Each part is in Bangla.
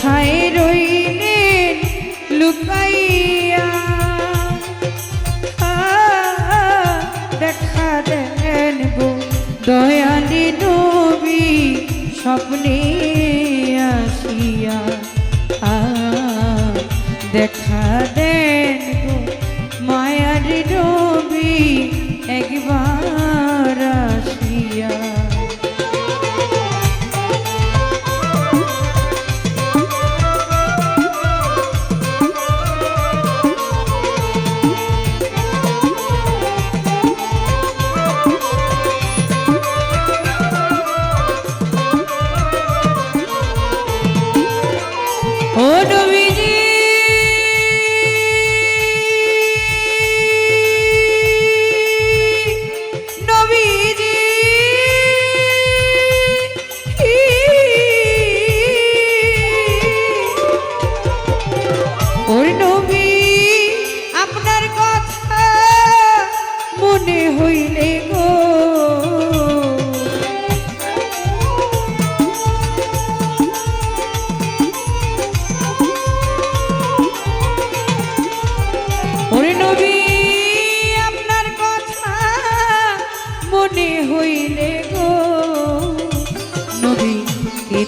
কোথায় রইলেন লুকাইয়া। দেখা দেন দয়ালি নবী স্বপ্নে আসিয়া। দেখা দেন মায়ার নবী একবার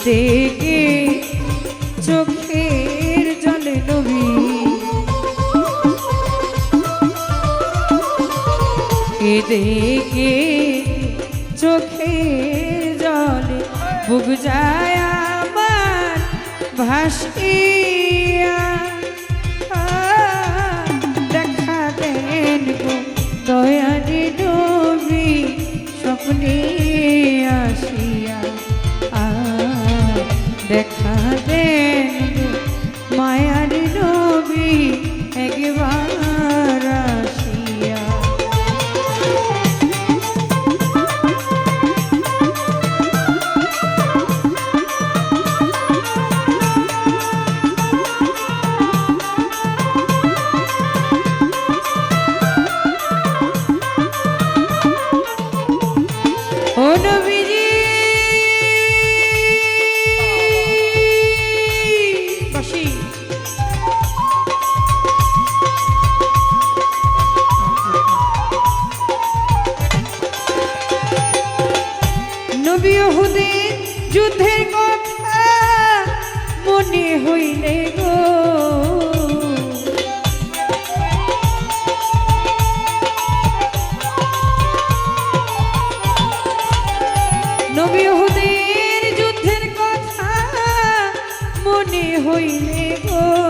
কে চোখের জলে নবী। এ দেখে চোখের জলে বুক যায় আমার ভাসিয়া। দেখা মনে হইলে গো। নবীদের যুদ্ধের কথা মনে হইলে গো।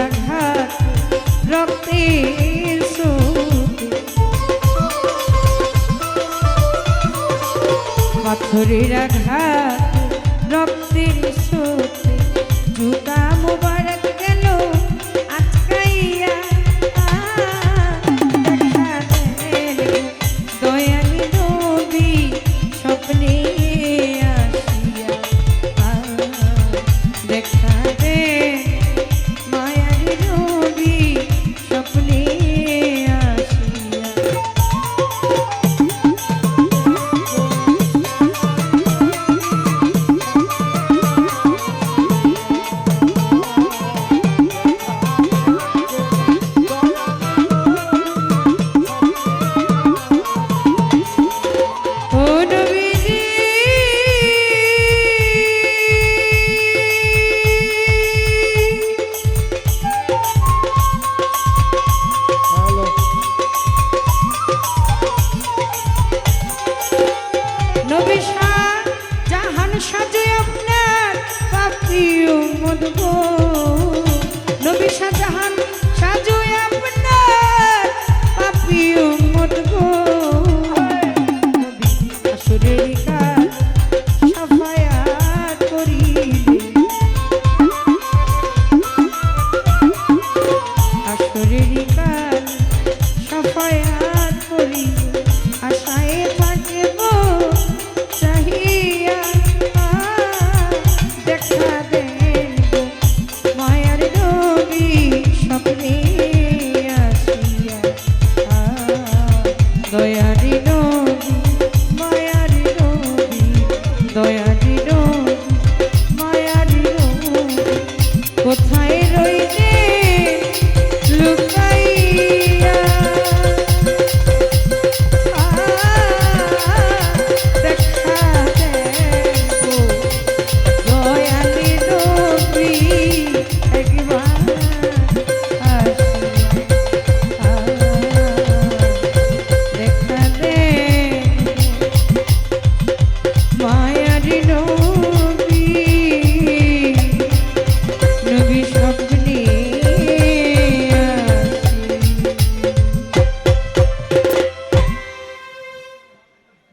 আঘাত রক্তের স্রোতে পাথরের আঘাত